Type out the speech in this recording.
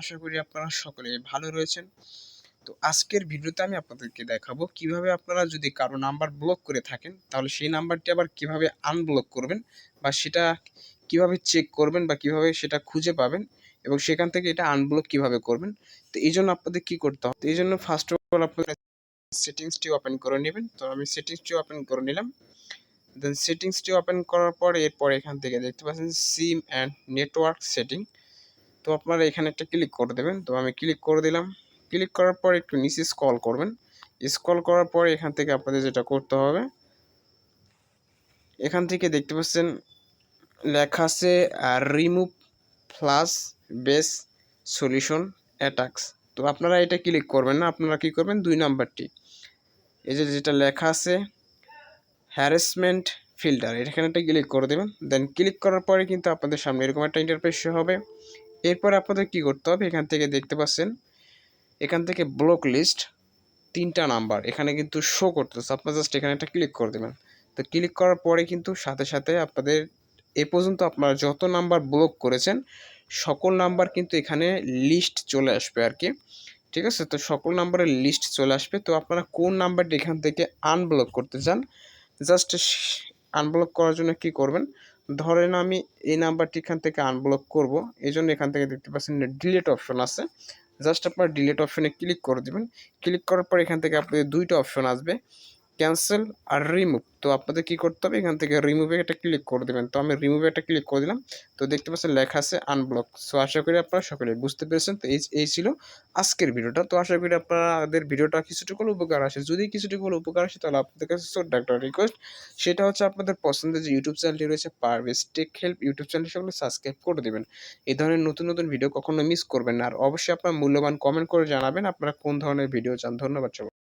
আশা করি আপনারা সকলে ভালো রয়েছেন। তো আজকের ভিডিওতে আমি আপনাদেরকে দেখাবো কীভাবে আপনারা যদি কারও নাম্বার ব্লক করে থাকেন, তাহলে সেই নাম্বারটি আবার কীভাবে আনব্লক করবেন বা সেটা কীভাবে চেক করবেন বা কীভাবে সেটা খুঁজে পাবেন এবং সেখান থেকে এটা আনব্লক কীভাবে করবেন। তো এই জন্য আপনাদের কী করতে হবে? তো এই জন্য ফার্স্ট অফ অল আপনাদের সেটিংসটি ওপেন করে নেবেন। তো আমি সেটিংসটি ওপেন করে নিলাম। দেন সেটিংসটি ওপেন করার পর এরপর এখান থেকে দেখতে পাচ্ছেন সিম অ্যান্ড নেটওয়ার্ক সেটিং তো আপনারা এখানে একটা ক্লিক করে দেবেন। তো আমি ক্লিক করে দিলাম। ক্লিক করার পর একটু নিচে স্ক্রল করবেন। স্ক্রল করার পর এখান থেকে আপনাদের যেটা করতে হবে, এখান থেকে দেখতে পাচ্ছেন লেখা আছে remove flash base solution attacks তো আপনারা এটা ক্লিক করবেন না, আপনারা কি করবেন? দুই নাম্বারটি। এই যে যেটা লেখা আছে হ্যারাসমেন্ট ফিল্টার এখানে একটা ক্লিক করে দেবেন। দেন ক্লিক করার পরে কিন্তু আপনাদের সামনে এরকম একটা ইন্টারফেস হবে। এরপর আপনাদের কি করতে হবে? এখান থেকে দেখতে পাচ্ছেন, এখান থেকে ব্লক লিস্ট তিনটা নাম্বার এখানে কিন্তু শো করতেছে। আপনার জাস্ট এখানে একটা ক্লিক করে দেবেন। তো ক্লিক করার পরে কিন্তু সাথে সাথে আপনাদের এ পর্যন্ত আপনারা যত নাম্বার ব্লক করেছেন, সকল নাম্বার কিন্তু এখানে লিস্ট চলে আসবে আর কি ঠিক আছে? তো সকল নাম্বারের লিস্ট চলে আসবে। তো আপনারা কোন নাম্বারটি এখান থেকে আনব্লক করতে চান জাস্ট আনব্লক করার জন্য কি করবেন? ধরেন আমি এই নাম্বারটি এখান থেকে আনব্লক করব এই জন্য এখান থেকে দেখতে পাচ্ছেন ডিলেট অপশন আছে। জাস্ট আপনার ডিলেট অপশনে ক্লিক করে দেবেন। ক্লিক করার পর এখান থেকে আপনাদের দুইটা অপশন আসবে। ক্যান্সেল আর রিমুভ তো আপনাদের কী করতে হবে? এখান থেকে রিমুভে একটা ক্লিক করে দেবেন। তো আমি রিমুভে একটা ক্লিক করে দিলাম। তো দেখতে পাচ্ছেন লেখা আছে আনব্লক সো আশা করি আপনারা সকলে বুঝতে পেরেছেন। তো এই এই ছিল আজকের ভিডিওটা। তো আশা করি আপনাদের ভিডিওটা কিছুটুকু উপকার আসে। যদি কিছুটুকু উপকার আসে, তাহলে আপনাদের কাছে ছোট্ট একটা রিকোয়েস্ট সেটা হচ্ছে আপনাদের পছন্দের যে ইউটিউব চ্যানেলটি রয়েছে পারভেজ টেক হেল্প ইউটিউব চ্যানেলটি সকলে সাবস্ক্রাইব করে দেবেন। এই ধরনের নতুন নতুন ভিডিও কখনো মিস করবেন না। আর অবশ্যই আপনার মূল্যবান কমেন্ট করে জানাবেন আপনারা কোন ধরনের ভিডিও চান। ধন্যবাদ সবাই।